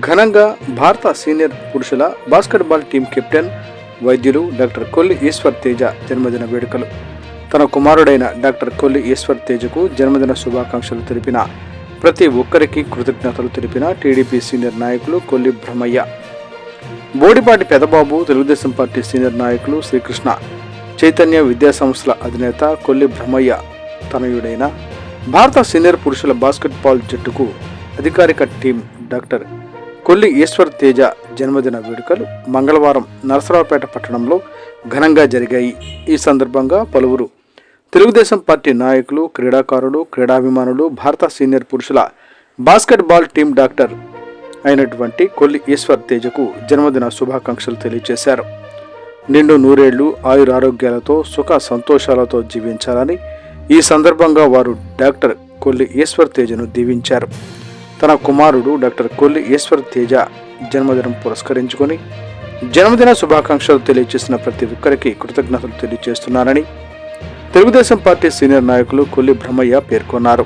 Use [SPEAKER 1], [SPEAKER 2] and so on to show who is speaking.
[SPEAKER 1] ఘనంగా భారత సీనియర్ పురుషుల బాస్కెట్బాల్ టీం కెప్టెన్ వైద్యులు డాక్టర్ కొల్లి ఈశ్వర్ తేజ జన్మదిన వేడుకలు. తన కుమారుడైన డాక్టర్ కొల్లి ఈశ్వర్ తేజకు జన్మదిన శుభాకాంక్షలు తెలిపిన ప్రతి ఒక్కరికి కృతజ్ఞతలు తెలిపిన టీడీపీ సీనియర్ నాయకులు కొల్లి బ్రహ్మయ్య. బోడిపాటి పెదబాబు తెలుగుదేశం పార్టీ సీనియర్ నాయకులు శ్రీకృష్ణ. చైతన్య విద్యాసంస్థల అధినేత కొల్లి బ్రహ్మయ్య తనయుడైన భారత సీనియర్ పురుషుల బాస్కెట్బాల్ జట్టుకు అధికారిక టీం డాక్టర్ కొల్లి ఈశ్వర్ తేజ జన్మదిన వేడుకలు మంగళవారం నరసరావుపేట పట్టణంలో ఘనంగా జరిగాయి. ఈ సందర్భంగా పలువురు తెలుగుదేశం పార్టీ నాయకులు క్రీడాకారులు క్రీడాభిమానులు భారత సీనియర్ పురుషుల బాస్కెట్బాల్ టీం డాక్టర్ అయినటువంటి కొల్లి ఈశ్వర్ తేజకు జన్మదిన శుభాకాంక్షలు తెలియజేశారు. నిండు నూరేళ్ళు ఆయురారోగ్యాలతో సుఖ సంతోషాలతో జీవించాలని ఈ సందర్భంగా వారు డాక్టర్ కొల్లి ఈశ్వర్ తేజను దీవించారు. తన కుమారుడు డాక్టర్ కొల్లి ఈశ్వర్ తేజ జన్మదినం పురస్కరించుకొని జన్మదిన శుభాకాంక్షలు తెలియజేసిన ప్రతి ఒక్కరికి కృతజ్ఞతలు తెలియజేస్తున్నారని తెలుగుదేశం పార్టీ సీనియర్ నాయకులు కొల్లి బ్రహ్మయ్య పేర్కొన్నారు.